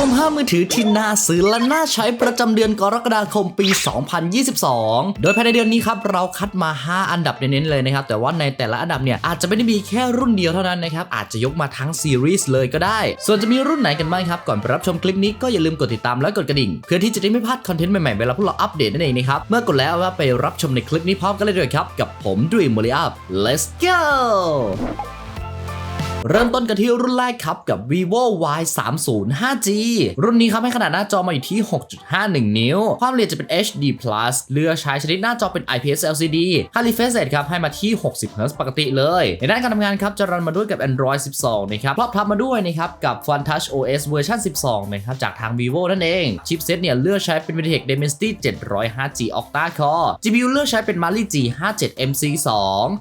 วม 5 มือถือที่น่าซื้อและน่าใช้ประจำเดือนกรกฎาคมปี 2022 โดยภายในเดือนนี้ครับเราคัดมา 5 อันดับเน้นๆเลยนะครับ แต่ว่าในแต่ละอันดับเนี่ยอาจจะไม่ได้มีแค่รุ่นเดียวเท่านั้นนะครับ อาจจะยกมาทั้งซีรีส์เลยก็ได้ ส่วนจะมีรุ่นไหนกันบ้างครับ ก่อนไปรับชมคลิปนี้ก็อย่าลืมกดติดตามและกดกระดิ่ง เพื่อที่จะได้ไม่พลาดคอนเทนต์ใหม่ๆเวลาพวกเราอัปเดตนั่นเองนะครับเมื่อกดแล้วว่าไปรับชมในคลิปนี้พร้อมกันเลยด้วยครับกับผมดุยม o ริอัพ let's go เริ่มต้นกันที่รุ่นแรกครับกับ vivo y 3 0 5g รุ่นนี้ครับให้ขนาดหน้าจอมาอยู่ที่ 6.51 นิ้ว ความละเอียดจะเป็น HD plus เลือกใช้ชนิดหน้าจอเป็น IPS LCD ค่า refresh rate ครับให้มาที่ 60 Hz ปกติเลย ในด้านการทำงานครับจะรันมาด้วยกับ Android 12 นะครับพรอบทับมาด้วยนะครับกับ One Touch OS เวอร์ชัน12 นะครับจากทาง vivo นั่นเอง ชิปเซตเนี่ยเลือกใช้เป็น MediaTek Dimensity 705G Octa Core GPU เลือกใช้เป็น Mali G57 MC2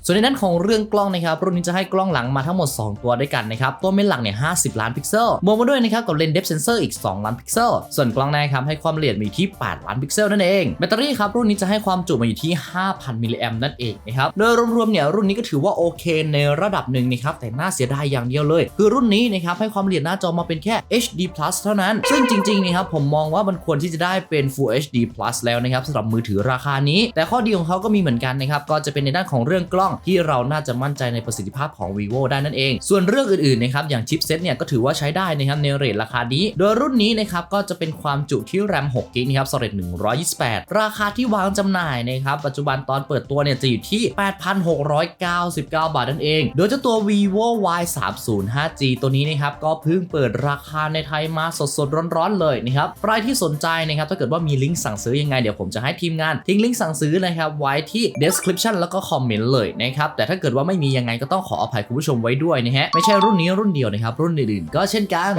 ส่วนในด้านของเรื่องกล้องนะครับรุ่นนี้จะให้กล้องหลังมาทั้งหมด 2 ตัวด้วยกันนะครับ ตัวเมนหลักเนี่ย 50 ล้านพิกเซลบวกมาด้วยนะครับกับเลนส์เดฟเซนเซอร์อีก 2 ล้านพิกเซล ส่วนกล้องหน้าครับให้ความละเอียดมีที่ 8 ล้านพิกเซลนั่นเอง แบตเตอรี่ครับรุ่นนี้จะให้ความจุมาอยู่ที่ 5,000 มิลลิแอมนั่นเองนะครับโดยรวมๆเนี่ยรุ่นนี้ก็ถือว่าโอเคในระดับหนึ่งนะครับแต่น่าเสียดายอย่างเดียวเลย คือรุ่นนี้นะครับให้ความละเอียดหน้าจอมาเป็นแค่ HD เท่านั้น ซึ่งจริงๆนะครับผมมองว่ามันควรที่จะได้เป็น Full HD แล้วนะครับสำหรับมือถือราคานี้ แต่ข้อดีของเขาก็มีเหมือนกันนะครับก็จะเป็นในด้านของเรื่องกล้องที่เราน่าจะมั่นใจในประสิทธิภาพของ vivo ได้นั่นเองส่วนเรื่องอื่นๆนะครับอย่างชิปเซตเนี่ยก็ถือว่าใช้ได้นะครับในเรทราคานี้ โดยรุ่นนี้นะครับก็จะเป็นความจุที่แรม6กิกนะครับ Storage 128 ราคาที่วางจำหน่ายนะครับปัจจุบันตอนเปิดตัวเนี่ยจะอยู่ที่ 8,699 บาทนั่นเอง โดยเจ้าตัว vivo y 3 0 5g ตัวนี้นะครับก็เพิ่งเปิดราคาในไทยมาสดๆร้อนๆเลยนะครับใครที่สนใจนะครับถ้าเกิดว่ามีลิงก์สั่งซื้อยังไงเดี๋ยวผมจะให้ทีมงานทิ้งลิงก์สั่งซื้อนะครับไว้ที่ description แล้วก็คอมเมนต์เลยนะครับแต่ถ้าเกิดว่าไม่มียังไงก็ต้องขออภัยคุณผู้ชมไว้ด้วยนะฮะไม่ใช่รุ่นนี้รุ่นเดียวนะครับ รุ่นอื่นๆก็เช่นกัน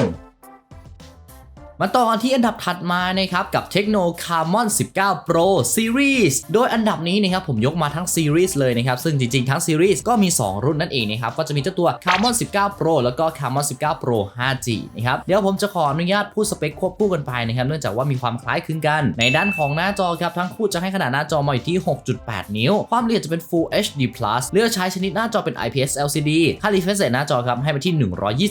มาต่อกันที่อันดับถัดมานะครับกับ Tecno Camon 19 Pro Series โดยอันดับนี้นะครับผมยกมาทั้งซีรีส์เลยนะครับซึ่งจริงๆทั้งซีรีส์ก็มี 2 รุ่นนั่นเองนะครับก็จะมีเจ้าตัว Camon 19 Pro แล้วก็ Camon 19 Pro 5G นะครับเดี๋ยวผมจะขออนุญาตพูดสเปคควบคู่กันไปนะครับเนื่องจากว่ามีความคล้ายคลึงกัน ในด้านของหน้าจอครับทั้งคู่จะให้ขนาดหน้าจอมาอยู่ที่ 6.8 นิ้ว ความละเอียดจะเป็น Full HD Plus เลือกใช้ชนิดหน้าจอเป็น IPS LCD ค่า refresh rate หน้าจอครับให้มาที่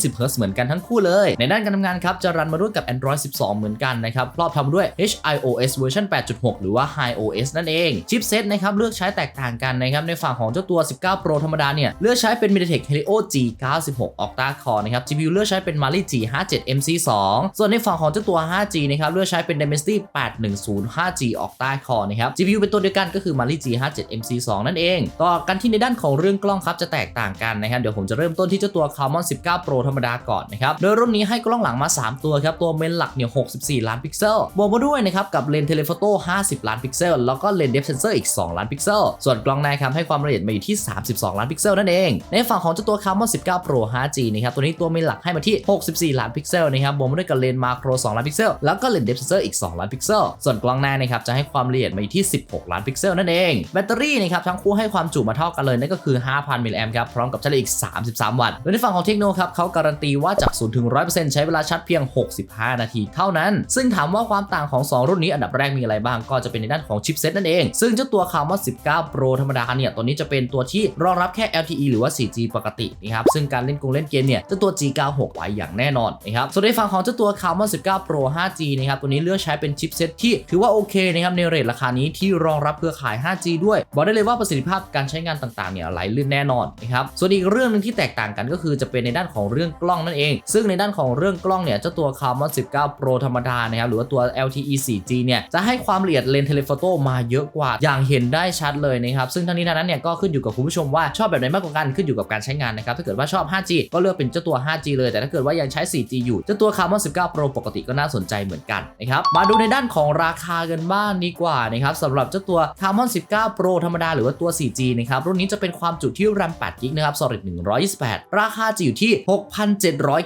120 Hz เหมือนกันทั้งคู่เลย ในด้านการทำงานครับจะรันมาด้วยกับ Android 12 เหมือนกันนะครับครอบทำด้วย HiOS เวอร์ชัน8.6 หรือว่า HiOS นั่นเองชิปเซตนะครับเลือกใช้แตกต่างกันนะครับในฝั่งของเจ้าตัว 19 Pro ธรรมดาเนี่ยเลือกใช้เป็น MediaTek Helio G96 Octa Core นะครับ GPU เลือกใช้เป็น Mali G57 MC2 ส่วนในฝั่งของเจ้าตัว 5G นะครับเลือกใช้เป็น Dimensity 810 5G Octa Core นะครับ GPU เป็นตัวเดียวกันก็คือ Mali G57 MC2 นั่นเอง ต่อกันที่ในด้านของเรื่องกล้องครับจะแตกต่างกันนะครับเดี๋ยวผมจะเริ่มต้นที่เจ้าตัว Camon 19 Pro ธรรมดาก่อนนะครับโดยรุ่นนี้ให้กล้องหลังมา 3 ตัวครับตัวเมนหลักเนี่ย 64 ล้านพิกเซล บวกมาด้วยนะครับกับเลนส์เทเลโฟโต้ 50 ล้านพิกเซล แล้วก็เลนส์เดฟเซนเซอร์อีก 2 ล้านพิกเซล ส่วนกล้องหน้าครับให้ความละเอียดมาอยู่ที่ 32 ล้านพิกเซลนั่นเอง ในฝั่งของเจ้าตัว Camon 19 Pro 5G นะครับ ตัวนี้ตัวมนหลักให้มาที่ 64 ล้านพิกเซลนะครับ บวกมาด้วยกับเลนส์มาโคร 2 ล้านพิกเซล แล้วก็เลนส์เดฟเซนเซอร์อีก 2 ล้านพิกเซล ส่วนกล้องหน้านะครับจะให้ความละเอียดมาอยู่ที่ 16 ล้านพิกเซลนั่นเอง แบตเตอรี่นะครับทั้งคู่ให้ความจุมาเท่ากันเลยนั่นก็คือ 5,000 มิลลิแอมป์ครับพร้อมกับชาร์จอีก 33 วัตต์โดยในฝั่งของเทคโนครับเขาการันตีว่าจาก0ถึง100%ใช้เวลาชาร์จเพียง 65 นาทีเท่านั้น ซึ่งถามว่าความต่างของ 2 รุ่นนี้อันดับแรกมีอะไรบ้างก็จะเป็นในด้านของชิปเซตนั่นเอง ซึ่งเจ้าตัว Camon 19 Pro ธรรมดาเนี่ยตัวนี้จะเป็นตัวที่รองรับแค่ LTE หรือว่า 4G ปกตินะครับซึ่งการเล่นกงเล่นเกมเนี่ยเจ้าตัว G96 ไหวอย่างแน่นอนนะครับส่วนในฝั่งของเจ้าตัว Camon 19 Pro 5G นะครับตัวนี้เลือกใช้เป็นชิปเซตที่ถือว่าโอเคนะครับในเรทราคานี้ที่รองรับเครือข่าย 5G ด้วยบอกได้เลยว่าประสิทธิภาพการใช้งานต่างๆเนี่ยไหลลื่นแน่นอนนะครับส่วนอีกเรื่องหนึงที่แตกต่างกันก็คือจะเป็นในด้านของเรื่องกล้องนั่นเอง ซึ่งในด้านของเรื่องกล้องเนี่ยเจ้าตัว Camon 19 Pro ธรรมดานะครับหรือว่าตัว LTE 4G เนี่ยจะให้ความละเอียดเลนส์เทเลโฟโต้มาเยอะกว่า อย่างเห็นได้ชัดเลยนะครับซึ่งทั้งนี้ทั้งนั้นเนี่ยก็ขึ้นอยู่กับคุณผู้ชมว่าชอบแบบไหนมากกว่ากันขึ้นอยู่กับการใช้งานนะครับถ้าเกิดว่าชอบ 5G ก็เลือกเป็นเจ้าตัว 5G เลยแต่ถ้าเกิดว่ายังใช้ 4G อยู่เจ้าตัว Camon 19 Pro ปกติก็น่าสนใจเหมือนกันนะครับมาดูในด้านของราคากันบ้างดีกว่านะครับสำหรับเจ้าตัว Camon 19 Pro ธรรมดาหรือว่าตัว 4G นะครับรุ่นนี้จะเป็นความจุที่ RAM 8 g b นะครับ Solid 128 ราคาจะอยู่ที่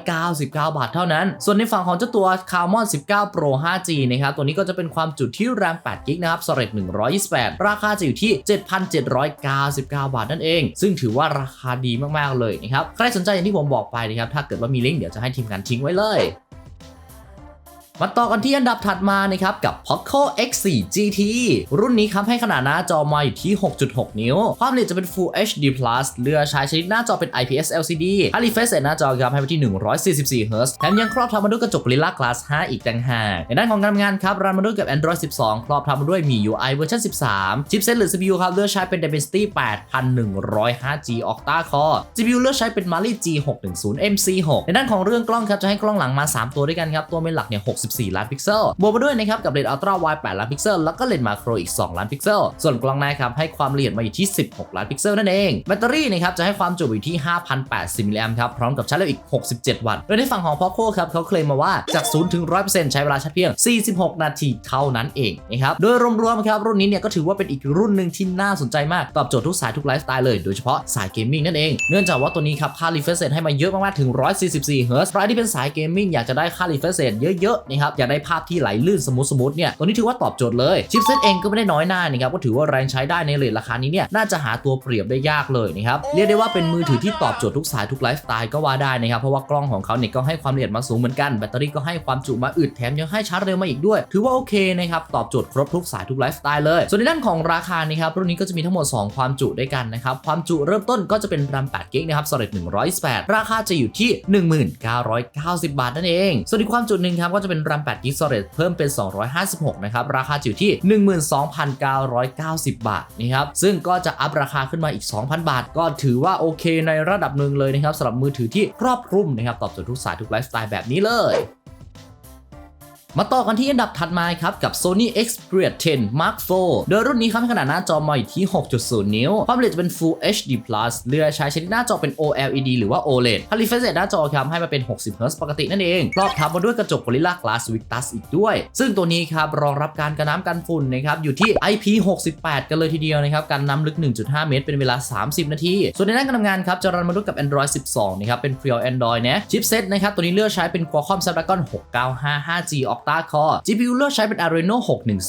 6,799 บาทเท่านั้น ส่วนในฝั่งของเจ้าตัว Camon 19 Pro 5G นะครับตัวนี้ก็จะเป็นความจุที่ RAM 8 g b นะครับ s t o r a g e 128 ราคาจะอยู่ที่ 7,799 บาทนั่นเอง ซึ่งถือว่าราคาดีมากๆเลยนะครับ ใครสนใจอย่างที่ผมบอกไปนะครับ ถ้าเกิดว่ามีลิงก์เดี๋ยวจะให้ทีมงานทิ้งไว้เลย มาต่อกันที่อันดับถัดมานะครับกับ Poco X4 GT รุ่นนี้ครับให้ขนาดหน้าจอมาอยู่ที่ 6.6 นิ้ว ความละเอียดจะเป็น Full HD Plus เลือกใช้ชนิดหน้าจอเป็น IPS LCD ฮาริเฟสหน้าจอครับให้ไปที่ 144 Hz แถมยังครอบทับมาด้วยกระจก Gorilla Glass 5 อีกต่างหากในด้านของการทำงานครับรันมาด้วยกับ Android 12 ครอบทับมาด้วยมี UI เวอร์ชัน13 ชิปเซตหรือ CPU ครับเลือกใช้เป็น Dimensity 8105G Octa Core GPU เลือกใช้เป็น Mali G610 MC6 ในด้านของเรื่องกล้องครับจะให้กล้องหลังมา 3 ตัวด้วยกันครับตัวเมนหลักเนี่ย64 ล้านพิกเซล บวกมาด้วยนะครับกับเลนส์อัลตร้าไว8ล้านพิกเซล แล้วก็เลนส์มาโครอีก 2 ล้านพิกเซล ส่วนกล้องหน้าครับให้ความละเอียดมาอยู่ที่ 16 ล้านพิกเซลนั่นเอง แบตเตอรี่นะครับจะให้ความจุอยู่ที่ 5,080มิลลิแอมป์ครับ พร้อมกับชาร์จเร็วอีก 67 วัตต์โดยในฝั่งของ Poco ครับเขาเคลมมาว่าจาก 0 ถึง 100%ใช้เวลาชาร์จเพียง 46 นาทีเท่านั้นเองนะครับ โดยรวมๆครับรุ่นนี้เนี่ยก็ถือว่าเป็นอีกรุ่นหนึ่งที่น่าสนใจมากตอบโจทย์ทุกสายทุกไลฟ์สไตล์เลยโดยเฉพาะสายเกมมิ่งนั่นเองเนื่องจากว่าตัวนี้ครับค่า refresh rate ให้มาเยอะมากๆถึง 144 Hz ใครที่เป็นสายเกมมิ่งอยากจะได้ค่า refresh rate เยอะๆนะครับอยากได้ภาพที่ไหลลื่นสมูทสมูทเนี่ยตัวนี้ถือว่าตอบโจทย์เลยชิปเซตเองก็ไม่ได้น้อยหน้านะครับก็ถือว่าแรงใช้ได้ในเรทราคานี้เนี่ยน่าจะหาตัวเปรียบได้ยากเลยนะครับเรียกได้ว่าเป็นมือถือที่ตอบโจทย์ทุกสายทุกไลฟ์สไตล์ก็ว่าได้นะครับเพราะว่ากล้องของเขาเนี่ยก็ให้ความละเอียดมาสูงเหมือนกันแบตเตอรี่ก็ให้ความจุมาอึดแถมยังให้ชาร์จเร็วมาอีกด้วย ถือว่าโอเคนะครับตอบโจทย์ครบทุกสายทุกไลฟ์สไตล์เลย ส่วนในด้านของราคานะครับรุ่นนี้ก็จะมีทั้งหมด 2 ความจุด้วยกันนะครับความจุเริ่มต้นก็จะเป็นแรม8 g b นะครับ Storage 128 ราคาจะอยู่ที่ 1990 บาทนั่นเอง ส่วนอีกความจุหนึ่งครับก็จะเป็นรัม8 g b Storage เพิ่มเป็น 256 นะครับ ราคาจะอยู่ที่ 12,990 บาทนะครับ ซึ่งก็จะอัพราคาขึ้นมาอีก 2,000 บาท ก็ถือว่าโอเคในระดับหนึ่งเลยนะครับสำหรับมือถือที่ครอบคลุมนะครับ ตอบโจทย์ทุกสายทุกไลฟ์สไตล์แบบนี้เลย มาต่อกันที่อันดับถัดมาครับกับ Sony Xperia 10 Mark IV โดยรุ่นนี้ครับขนาดหน้าจอมาอยู่ที่ 6.0 นิ้ว ความละเอียดจะเป็น Full HD Plus เลือกใช้ชนิดหน้าจอเป็น OLED หรือว่า OLED คาลิเฟสหน้าจอครับให้มาเป็น 60 Hz ปกตินั่นเองรอบทับมาด้วยกระจก Gorilla Glass Victus อีกด้วย ซึ่งตัวนี้ครับรองรับการกันน้ำกันฝุ่นนะครับอยู่ที่ IP68 กันเลยทีเดียวนะครับการน้ำลึก 1.5 เมตร เป็นเวลา 30 นาที ส่วนในด้านการทำงานครับจะรันมาด้วยกับ Android 12 นะครับเป็น Pure Android นะชิปเซตนะครับตัวนี้เลือกใช้เป็น Qualcomm Snapdragon 6955G Octa Core GPU เลือกใช้เป็น Adreno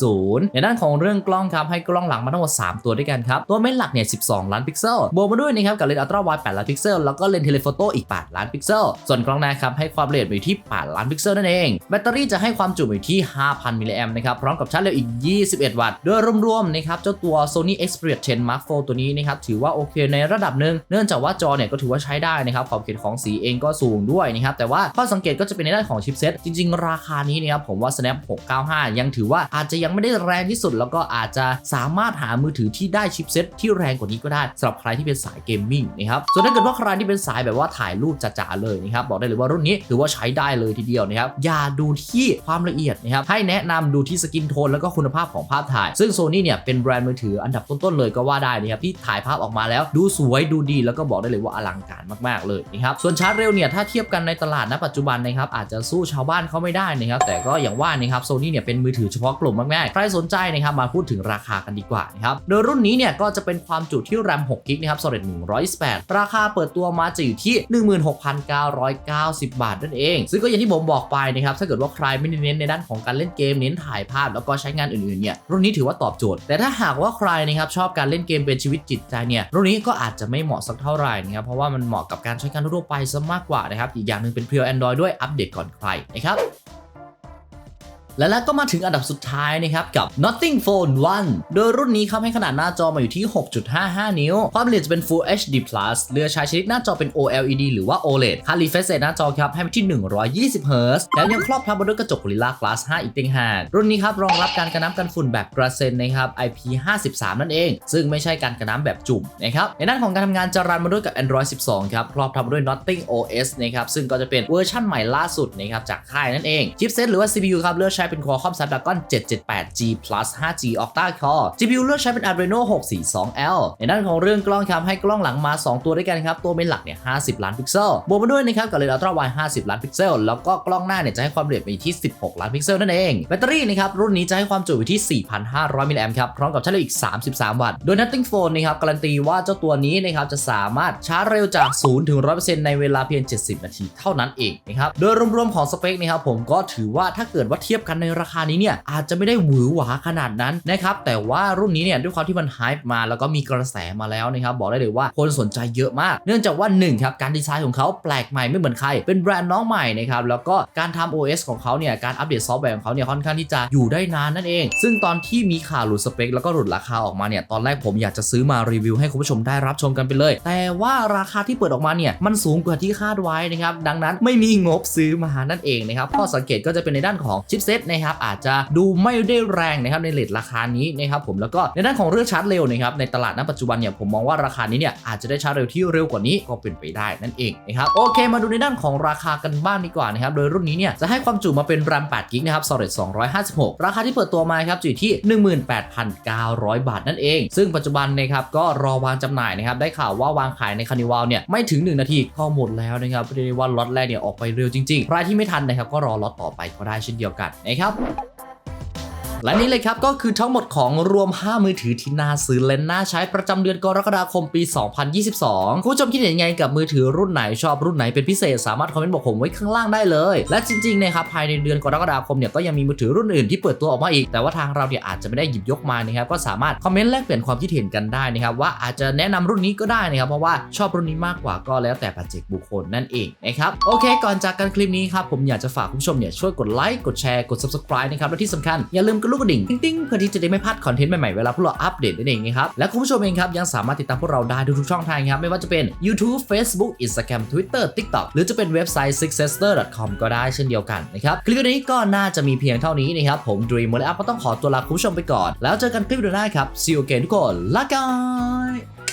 610 ในด้านของเรื่องกล้องครับให้กล้องหลังมาทั้งหมด 3 ตัวด้วยกันครับ ตัวเม้นหลักเนี่ย 12 ล้านพิกเซล บวกมาด้วยนะครับกับเลนส์อัลตร้าไว8ล้านพิกเซล แล้วก็เลนส์เทเลโฟโต้อีก 8 ล้านพิกเซล ส่วนกล้องหน้าครับให้ความละเอียดอยู่ที่ 8 ล้านพิกเซลนั่นเอง แบตเตอรี่จะให้ความจุอยู่ที่ 5,000 มิลลิแอมป์นะครับ พร้อมกับชาร์จเร็วอีก 21 วัตต์ โดยรวมๆนะครับเจ้าตัว Sony Xperia 10 Mark IV ตัวนี้นะครับถือว่าโอเคในระดับหนึ่งเนื่องจากว่าจอเนี่ยก็ถือว่าใช้ได้นะครับขอบเขตของสีเองก็สูงด้วยนะครับแต่ว่าข้อสังเกตก็จะเป็นในด้านของชิปเซตจริง ๆ ราคานี้นะครับผมว่า Snap 695 ยังถือว่าอาจจะยังไม่ได้แรงที่สุด แล้วก็อาจจะสามารถหามือถือที่ได้ชิปเซ็ตที่แรงกว่านี้ก็ได้สำหรับใครที่เป็นสายเกมมิ่งนะครับส่วนถ้าเกิดว่าใครที่เป็นสายแบบว่าถ่ายรูปจ๋าๆเลยนะครับบอกได้เลยว่ารุ่นนี้ถือว่าใช้ได้เลยทีเดียวนะครับอย่าดูที่ความละเอียดนะครับให้แนะนำดูที่สกินโทนแล้วก็คุณภาพของภาพถ่าย ซึ่งโซนี่เนี่ยเป็นแบรนด์มือถืออันดับต้นๆเลยก็ว่าได้นะครับที่ถ่ายภาพออกมาแล้วดูสวยดูดีแล้วก็บอกได้เลยว่าอลังการมากๆเลยนะครับส่วนชาร์จเร็วเนี่ยถ้าเทียบกันในตลาดณปัจจุบันนะครับอาจจะสู้ชาวบ้านเขาไม่ได้นะครับแต่ก็็อย่างว่านะครับโซนี่เนี่ยเป็นมือถือเฉพาะกลุ่มมากๆ ใครสนใจนะครับมาพูดถึงราคากันดีกว่านะครับ โดยรุ่นนี้เนี่ยก็จะเป็นความจุที่แรม6กิกนะครับ Storage 128 ราคาเปิดตัวมาจะอยู่ที่ 16,990 บาทนั่นเอง ซึ่งก็อย่างที่ผมบอกไปนะครับ ถ้าเกิดว่าใครไม่ได้เน้นในด้านของการเล่นเกม เน้นถ่ายภาพแล้วก็ใช้งานอื่นๆ เนี่ย รุ่นนี้ถือว่าตอบโจทย์ แต่ถ้าหากว่าใครนะครับชอบการเล่นเกมเป็นชีวิตจิตใจเนี่ย รุ่นนี้ก็อาจจะไม่เหมาะสักเท่าไหร่นะครับ เพราะว่ามันเหมาะกับการใช้งานทั่วไปซะมากกว่านะครับ อีกอย่างหนึ่งเป็น Pure Android ด้วย อัปเดตก่อนใครนะครับ และแล้วก็มาถึงอันดับสุดท้ายนะครับ กับ Nothing Phone 1 โดยรุ่นนี้ครับให้ขนาดหน้าจอมาอยู่ที่ 6.55 นิ้ว ความละเอียดจะเป็น Full HD Plus เลือกใช้ชนิดหน้าจอเป็น OLED หรือว่า OLED ค่า refresh rate หน้าจอครับ ให้ไปที่ 120 Hz แล้วยังครอบทับมาด้วยกระจก Gorilla Glass 5 อีกต่างหากรุ่นนี้ครับรองรับการกันน้ำกันฝุ่นแบบกระเซ็นนะครับ IP53 นั่นเอง ซึ่งไม่ใช่การกันน้ำแบบจุ่มนะครับในด้านของการทำงานจะรันมาด้วยกับ Android 12 ครับครอบทับมาด้วย Nothing OS นะครับซึ่งก็จะเป็นเวอร์ชั่นใหม่ล่าสุดนะครับจากค่ายนั่นเองชิปเซตหรือว่า CPU ครับเลือกใช้้เป็น Qualcomm Snapdragon 778G Plus 5G Octa Core GPU เลือกใช้เป็น Adreno 642L ในด้านของเรื่องกล้องครับให้กล้องหลังมา 2 ตัวด้วยกันครับ ตัวเมนหลักเนี่ย 50 ล้านพิกเซล บวกมาด้วยนะครับกับเลนส์อัลตร้าไว50 ล้านพิกเซล แล้วก็กล้องหน้าเนี่ยจะให้ความละเอียดไปที่ 16 ล้านพิกเซลนั่นเอง แบตเตอรี่นะครับรุ่นนี้จะให้ความจุอยู่ที่ 4,500 มิลลิแอมป์ครับ พร้อมกับชาร์จเร็วอีก 33 วัตต์ โดย Nothing Phone นะครับการันตีว่าเจ้าตัวนี้นะครับจะสามารถชาร์จเร็วจาก 0 ถึง 100%ในเวลาเพียง 70 นาทีเท่านั้นเองนะครับ โดยรวมๆของสเปคนะครับผมก็ถือว่าถ้าเกิดว่าเทียบกันกันในราคานี้เนี่ยอาจจะไม่ได้หวือหวาขนาดนั้นนะครับแต่ว่ารุ่นนี้เนี่ยด้วยความที่มันไฮป์มาแล้วก็มีกระแสมาแล้วนะครับบอกได้เลยว่าคนสนใจเยอะมาก เนื่องจากว่าหนึ่งครับการดีไซน์ของเขาแปลกใหม่ไม่เหมือนใคร เป็นแบรนด์น้องใหม่นะครับแล้วก็การทำ OS ของเขาเนี่ยการอัปเดตซอฟต์แวร์ของเขาเนี่ยค่อนข้างที่จะอยู่ได้นานนั่นเอง ซึ่งตอนที่มีข่าวหลุดสเปค แล้วก็หลุดราคาออกมาเนี่ยตอนแรกผมอยากจะซื้อมารีวิวให้คุณผู้ชมได้รับชมกันไปเลย แต่ว่าราคาที่เปิดออกมาเนี่ยมันสูงกว่าที่คาดไว้นะครับดังนั้นไม่มีงบซื้อมานั่นเองนะครับข้อสังเกตก็จะเป็นในด้านของชิปเซตนะครับอาจจะดูไม่ได้แรงนะครับในเลทราคานี้นะครับผมแล้วก็ในด้านของเรื่องชาร์จเร็วนะครับในตลาดณปัจจุบันเนี่ยผมมองว่าราคานี้เนี่ยอาจจะได้ชาร์จเร็วที่เร็วกว่านี้ก็เป็นไปได้นั่นเองนะครับโอเค มาดูในด้านของราคากันบ้างดีกว่านะครับโดยรุ่นนี้เนี่ยจะให้ความจุมาเป็น RAM 8 g b นะครับ Storage 256 ราคาที่เปิดตัวมาครับจะอยู่ที่ 18,900 บาทนั่นเอง ซึ่งปัจจุบันนะครับก็รอวางจำหน่ายนะครับได้ข่าวว่าวางขายในคานิวาลเนี่ยไม่ถึง 1 นาทีก็หมดแล้วนะครับเรียกว่าล็อตแรกเนี่ยออกไปเร็วจริงๆใครที่ไม่ทันนะครับก็รอล็อตต่อไปก็ได้เช่นเดียวกันนะครับ และนี่เลยครับก็คือทั้งหมดของรวม 5 มือถือที่น่าซื้อและน่าใช้ประจำเดือนกรกฎาคมปี 2022 คุณผู้ชมคิดเห็นยังไงกับมือถือรุ่นไหนชอบรุ่นไหนเป็นพิเศษสามารถคอมเมนต์บอกผมไว้ข้างล่างได้เลย และจริงๆนะครับภายในเดือนกรกฎาคมเนี่ยก็ยังมีมือถือรุ่นอื่นที่เปิดตัวออกมาอีก แต่ว่าทางเราเนี่ยอาจจะไม่ได้หยิบยกมานะครับก็สามารถคอมเมนต์แลกเปลี่ยนความคิดเห็นกันได้นะครับว่าอาจจะแนะนำรุ่นนี้ก็ได้นะครับเพราะว่าชอบรุ่นนี้มากกว่าก็แล้วแต่ปัจเจกบุคคลนั่นเองนะครับโอเค ก่อนจากกันคลิปนี้ครับผมอยากจะฝากคุณผู้ชมเนี่ยช่วยกดไลค์กดแชร์กด subscribe นะครับและที่สำคัญอย่าลืมกดลูกกระดิ่งติ้งๆเพื่อที่จะได้ไม่พลาดคอนเทนต์ใหม่ๆเวลาพวกเราอัปเดตนั่นเองนะครับและคุณผู้ชมเองครับยังสามารถติดตามพวกเราได้ทุกช่องทางครับไม่ว่าจะเป็น YouTube Facebook Instagram Twitter TikTok หรือจะเป็นเว็บไซต์ successor.com ก็ได้เช่นเดียวกันนะครับคลิปวิดีโอนี้ก็น่าจะมีเพียงเท่านี้นะครับผม Dream และอัพก็ต้องขอตัวลาคุณผู้ชมไปก่อน แล้วเจอกันคลิปหน้าครับ see you again ทุกคนลากัน